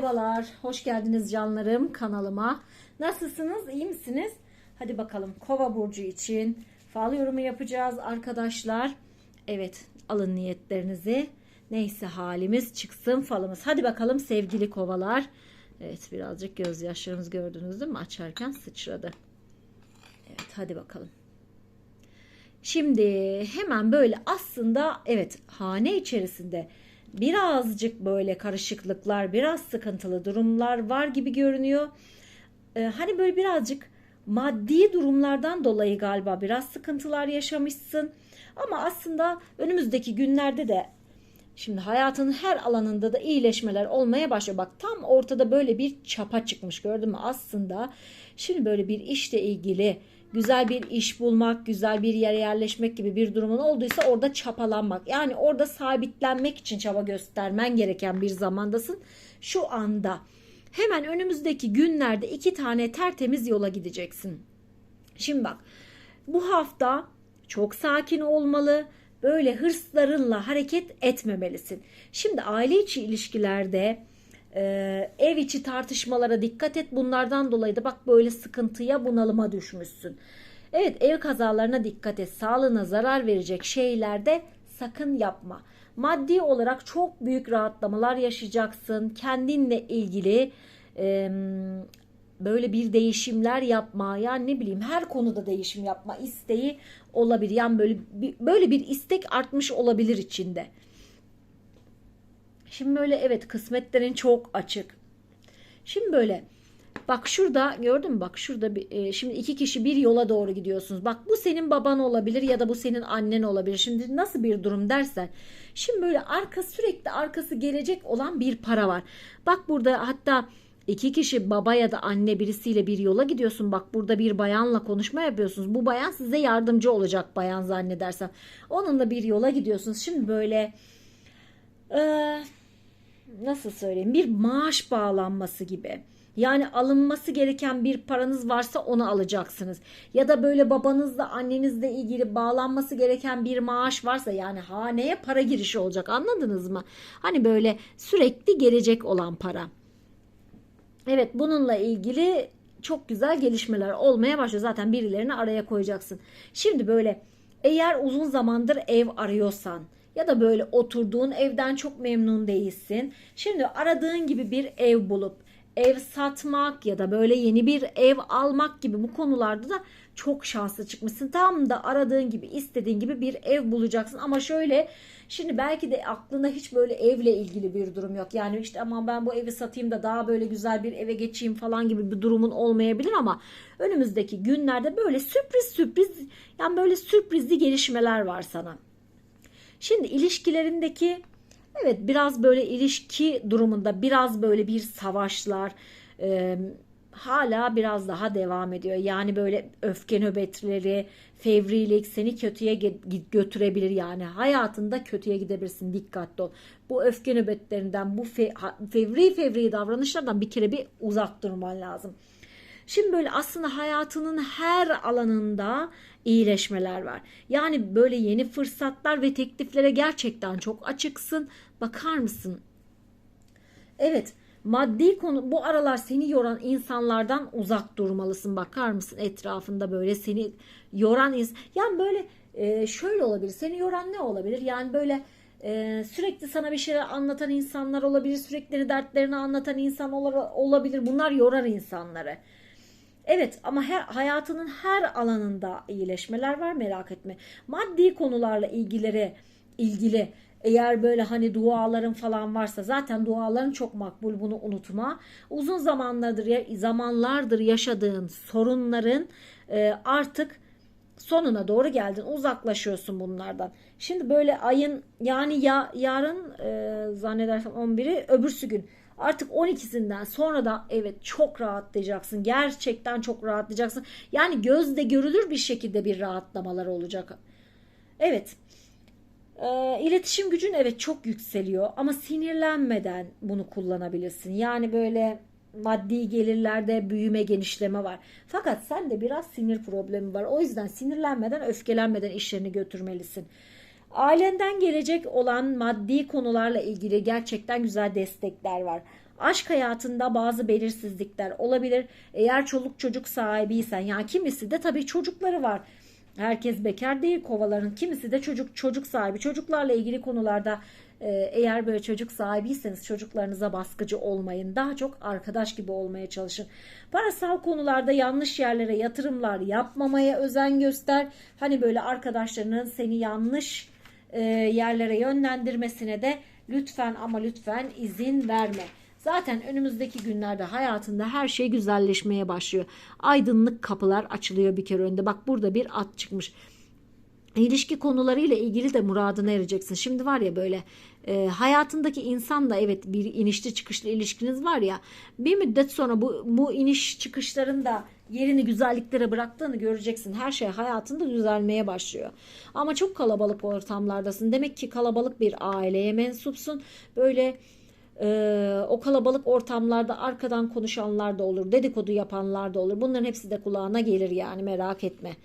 Merhabalar, hoş geldiniz canlarım kanalıma. Nasılsınız, iyi misiniz? Hadi bakalım Kova burcu için fal yorumu yapacağız arkadaşlar. Evet, alın niyetlerinizi. Neyse halimiz çıksın falımız. Hadi bakalım sevgili kovalar. Evet, birazcık gözyaşlarımız gördünüz değil mi? Açarken sıçradı. Evet, hadi bakalım. Şimdi hemen böyle aslında evet hane içerisinde birazcık böyle karışıklıklar, biraz sıkıntılı durumlar var gibi görünüyor. Ee, hani böyle birazcık maddi durumlardan dolayı galiba biraz sıkıntılar yaşamışsın. Ama aslında önümüzdeki günlerde de şimdi hayatın her alanında da iyileşmeler olmaya başlıyor. Bak tam ortada böyle bir çapa çıkmış gördün mü? Aslında şimdi böyle bir işle ilgili güzel bir iş bulmak, güzel bir yere yerleşmek gibi bir durumun olduysa orada çapalanmak. Yani orada sabitlenmek için çaba göstermen gereken bir zamandasın. Şu anda hemen önümüzdeki günlerde iki tane tertemiz yola gideceksin. Şimdi bak bu hafta çok sakin olmalı. Böyle hırslarınla hareket etmemelisin. Şimdi aile içi ilişkilerde ee, ev içi tartışmalara dikkat et. Bunlardan dolayı da bak böyle sıkıntıya bunalıma düşmüşsün. Evet ev kazalarına dikkat et. Sağlığına zarar verecek şeylerde sakın yapma. Maddi olarak çok büyük rahatlamalar yaşayacaksın. Kendinle ilgili e, böyle bir değişimler yapma. Yani ne bileyim her konuda değişim yapma isteği olabilir. Yani böyle böyle bir istek artmış olabilir içinde. Şimdi böyle evet kısmetlerin çok açık. Şimdi böyle bak şurada gördün mü bak şurada bir, e, şimdi iki kişi bir yola doğru gidiyorsunuz. Bak bu senin baban olabilir ya da bu senin annen olabilir. Şimdi nasıl bir durum dersen. Şimdi böyle arka sürekli arkası gelecek olan bir para var. Bak burada hatta iki kişi baba ya da anne birisiyle bir yola gidiyorsun. Bak burada bir bayanla konuşma yapıyorsunuz. Bu bayan size yardımcı olacak bayan zannedersem. Onunla bir yola gidiyorsunuz. Şimdi böyle eee nasıl söyleyeyim bir maaş bağlanması gibi. Yani alınması gereken bir paranız varsa onu alacaksınız. Ya da böyle babanızla annenizle ilgili bağlanması gereken bir maaş varsa yani haneye para girişi olacak anladınız mı? Hani böyle sürekli gelecek olan para. Evet bununla ilgili çok güzel gelişmeler olmaya başlıyor. Zaten birilerini araya koyacaksın. Şimdi böyle eğer uzun zamandır ev arıyorsan ya da böyle oturduğun evden çok memnun değilsin. Şimdi aradığın gibi bir ev bulup ev satmak ya da böyle yeni bir ev almak gibi bu konularda da çok şanslı çıkmışsın. Tam da aradığın gibi istediğin gibi bir ev bulacaksın ama şöyle şimdi belki de aklında hiç böyle evle ilgili bir durum yok. Yani işte aman ben bu evi satayım da daha böyle güzel bir eve geçeyim falan gibi bir durumun olmayabilir ama önümüzdeki günlerde böyle sürpriz sürpriz yani böyle sürprizli gelişmeler var sana. Şimdi ilişkilerindeki evet biraz böyle ilişki durumunda biraz böyle bir savaşlar e, hala biraz daha devam ediyor. Yani böyle öfke nöbetleri, fevrilik seni kötüye götürebilir yani hayatında kötüye gidebilirsin dikkatli ol. Bu öfke nöbetlerinden bu fe, fevri fevri davranışlardan bir kere bir uzak durman lazım. Şimdi böyle aslında hayatının her alanında iyileşmeler var. Yani böyle yeni fırsatlar ve tekliflere gerçekten çok açıksın. Bakar mısın? Evet, maddi konu bu aralar seni yoran insanlardan uzak durmalısın. Bakar mısın etrafında böyle seni yoran insan. Yani böyle e, şöyle olabilir. Seni yoran ne olabilir? Yani böyle ee, sürekli sana bir şeyler anlatan insanlar olabilir, sürekli dertlerini anlatan insan olabilir. Bunlar yorar insanları. Evet ama her, hayatının her alanında iyileşmeler var merak etme. Maddi konularla ilgileri ilgili eğer böyle hani duaların falan varsa zaten duaların çok makbul bunu unutma. Uzun zamanlardır zamanlardır yaşadığın sorunların e, artık sonuna doğru geldin. Uzaklaşıyorsun bunlardan. Şimdi böyle ayın yani ya yarın e, zannedersem 11'i öbürsü gün Artık 12'sinden sonra da evet çok rahatlayacaksın. Gerçekten çok rahatlayacaksın. Yani gözde görülür bir şekilde bir rahatlamalar olacak. Evet. E, iletişim gücün evet çok yükseliyor ama sinirlenmeden bunu kullanabilirsin. Yani böyle maddi gelirlerde büyüme genişleme var. Fakat sen de biraz sinir problemi var. O yüzden sinirlenmeden öfkelenmeden işlerini götürmelisin. Ailenden gelecek olan maddi konularla ilgili gerçekten güzel destekler var. Aşk hayatında bazı belirsizlikler olabilir. Eğer çoluk çocuk sahibiysen yani kimisi de tabii çocukları var. Herkes bekar değil kovaların. Kimisi de çocuk çocuk sahibi. Çocuklarla ilgili konularda e, eğer böyle çocuk sahibiyseniz çocuklarınıza baskıcı olmayın. Daha çok arkadaş gibi olmaya çalışın. Parasal konularda yanlış yerlere yatırımlar yapmamaya özen göster. Hani böyle arkadaşlarının seni yanlış e, yerlere yönlendirmesine de lütfen ama lütfen izin verme. Zaten önümüzdeki günlerde hayatında her şey güzelleşmeye başlıyor. Aydınlık kapılar açılıyor bir kere önde. Bak burada bir at çıkmış. İlişki konularıyla ilgili de muradına ereceksin. Şimdi var ya böyle e, hayatındaki insanla evet bir inişli çıkışlı ilişkiniz var ya bir müddet sonra bu, bu iniş çıkışların da yerini güzelliklere bıraktığını göreceksin. Her şey hayatında düzelmeye başlıyor. Ama çok kalabalık ortamlardasın. Demek ki kalabalık bir aileye mensupsun. Böyle ee, o kalabalık ortamlarda arkadan konuşanlar da olur, dedikodu yapanlar da olur. Bunların hepsi de kulağına gelir yani merak etme.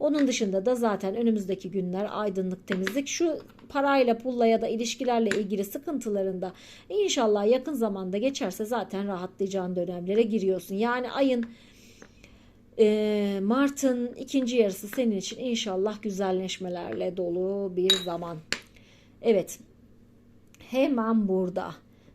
Onun dışında da zaten önümüzdeki günler aydınlık temizlik. Şu parayla pulla ya da ilişkilerle ilgili sıkıntılarında inşallah yakın zamanda geçerse zaten rahatlayacağın dönemlere giriyorsun. Yani ayın e, Mart'ın ikinci yarısı senin için inşallah güzelleşmelerle dolu bir zaman. Evet hemen burada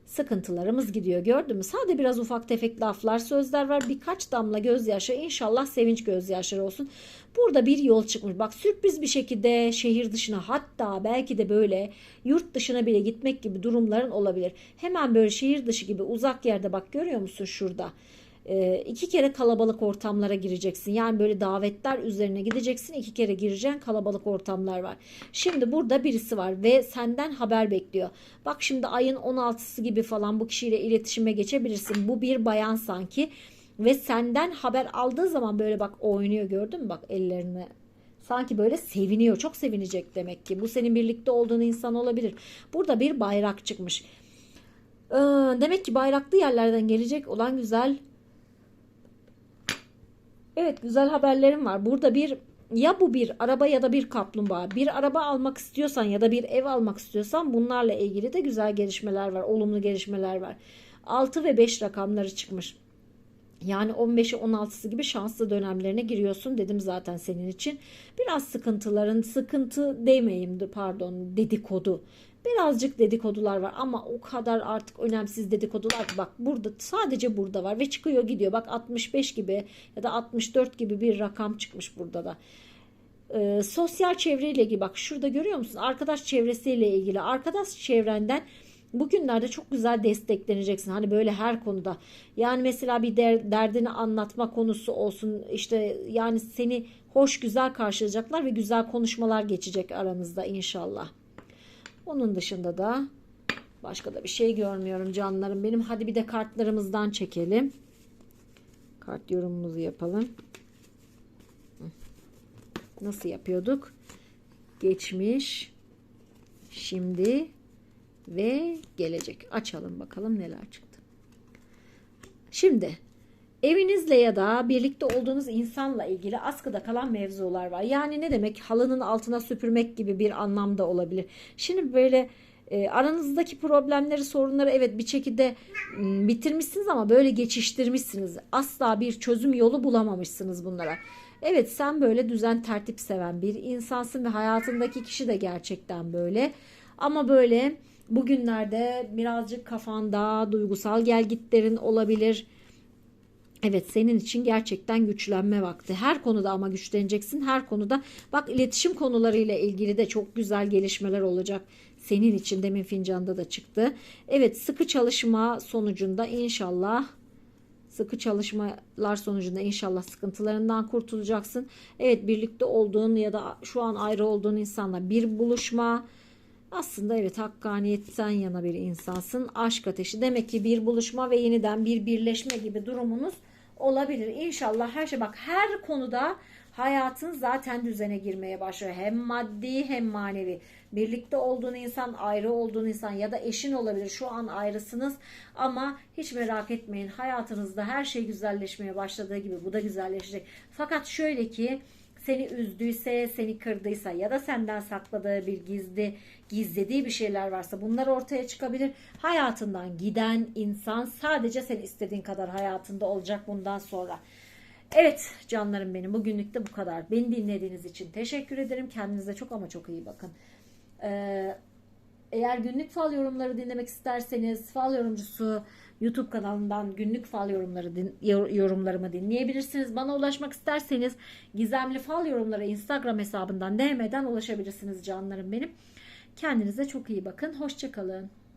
sıkıntılarımız gidiyor gördün mü? Sadece biraz ufak tefek laflar sözler var birkaç damla gözyaşı inşallah sevinç gözyaşları olsun. Burada bir yol çıkmış bak sürpriz bir şekilde şehir dışına hatta belki de böyle yurt dışına bile gitmek gibi durumların olabilir. Hemen böyle şehir dışı gibi uzak yerde bak görüyor musun şurada? E, iki kere kalabalık ortamlara gireceksin. Yani böyle davetler üzerine gideceksin. iki kere gireceksin kalabalık ortamlar var. Şimdi burada birisi var ve senden haber bekliyor. Bak şimdi ayın 16'sı gibi falan bu kişiyle iletişime geçebilirsin. Bu bir bayan sanki ve senden haber aldığı zaman böyle bak oynuyor gördün mü bak ellerini sanki böyle seviniyor çok sevinecek demek ki bu senin birlikte olduğun insan olabilir burada bir bayrak çıkmış ee, demek ki bayraklı yerlerden gelecek olan güzel Evet güzel haberlerim var. Burada bir ya bu bir araba ya da bir kaplumbağa. Bir araba almak istiyorsan ya da bir ev almak istiyorsan bunlarla ilgili de güzel gelişmeler var. Olumlu gelişmeler var. 6 ve 5 rakamları çıkmış. Yani 15'i 16'sı gibi şanslı dönemlerine giriyorsun dedim zaten senin için. Biraz sıkıntıların sıkıntı demeyeyim pardon dedikodu Birazcık dedikodular var ama o kadar artık önemsiz dedikodular bak burada sadece burada var ve çıkıyor gidiyor. Bak 65 gibi ya da 64 gibi bir rakam çıkmış burada da. Ee, sosyal çevreyle ilgili bak şurada görüyor musun? Arkadaş çevresiyle ilgili arkadaş çevrenden bugünlerde çok güzel destekleneceksin. Hani böyle her konuda. Yani mesela bir der, derdini anlatma konusu olsun. işte yani seni hoş güzel karşılayacaklar ve güzel konuşmalar geçecek aranızda inşallah. Onun dışında da başka da bir şey görmüyorum canlarım benim. Hadi bir de kartlarımızdan çekelim. Kart yorumumuzu yapalım. Nasıl yapıyorduk? Geçmiş, şimdi ve gelecek. Açalım bakalım neler çıktı. Şimdi Evinizle ya da birlikte olduğunuz insanla ilgili askıda kalan mevzular var. Yani ne demek? Halının altına süpürmek gibi bir anlamda olabilir. Şimdi böyle e, aranızdaki problemleri, sorunları evet bir şekilde m, bitirmişsiniz ama böyle geçiştirmişsiniz. Asla bir çözüm yolu bulamamışsınız bunlara. Evet sen böyle düzen tertip seven bir insansın ve hayatındaki kişi de gerçekten böyle. Ama böyle bugünlerde birazcık kafanda duygusal gelgitlerin olabilir Evet senin için gerçekten güçlenme vakti. Her konuda ama güçleneceksin. Her konuda bak iletişim konularıyla ilgili de çok güzel gelişmeler olacak. Senin için demin fincanda da çıktı. Evet sıkı çalışma sonucunda inşallah sıkı çalışmalar sonucunda inşallah sıkıntılarından kurtulacaksın. Evet birlikte olduğun ya da şu an ayrı olduğun insanla bir buluşma. Aslında evet hakkaniyetten yana bir insansın. Aşk ateşi demek ki bir buluşma ve yeniden bir birleşme gibi durumunuz olabilir. İnşallah her şey bak her konuda hayatın zaten düzene girmeye başlıyor. Hem maddi hem manevi. Birlikte olduğun insan, ayrı olduğun insan ya da eşin olabilir. Şu an ayrısınız ama hiç merak etmeyin. Hayatınızda her şey güzelleşmeye başladığı gibi bu da güzelleşecek. Fakat şöyle ki seni üzdüyse, seni kırdıysa ya da senden sakladığı bir gizli, gizlediği bir şeyler varsa bunlar ortaya çıkabilir. Hayatından giden insan sadece sen istediğin kadar hayatında olacak bundan sonra. Evet canlarım benim bugünlük de bu kadar. Beni dinlediğiniz için teşekkür ederim. Kendinize çok ama çok iyi bakın. Ee, eğer günlük fal yorumları dinlemek isterseniz fal yorumcusu YouTube kanalından günlük fal yorumları din- yor- yorumlarımı dinleyebilirsiniz. Bana ulaşmak isterseniz gizemli fal yorumları Instagram hesabından DM'den ulaşabilirsiniz canlarım benim. Kendinize çok iyi bakın. Hoşçakalın.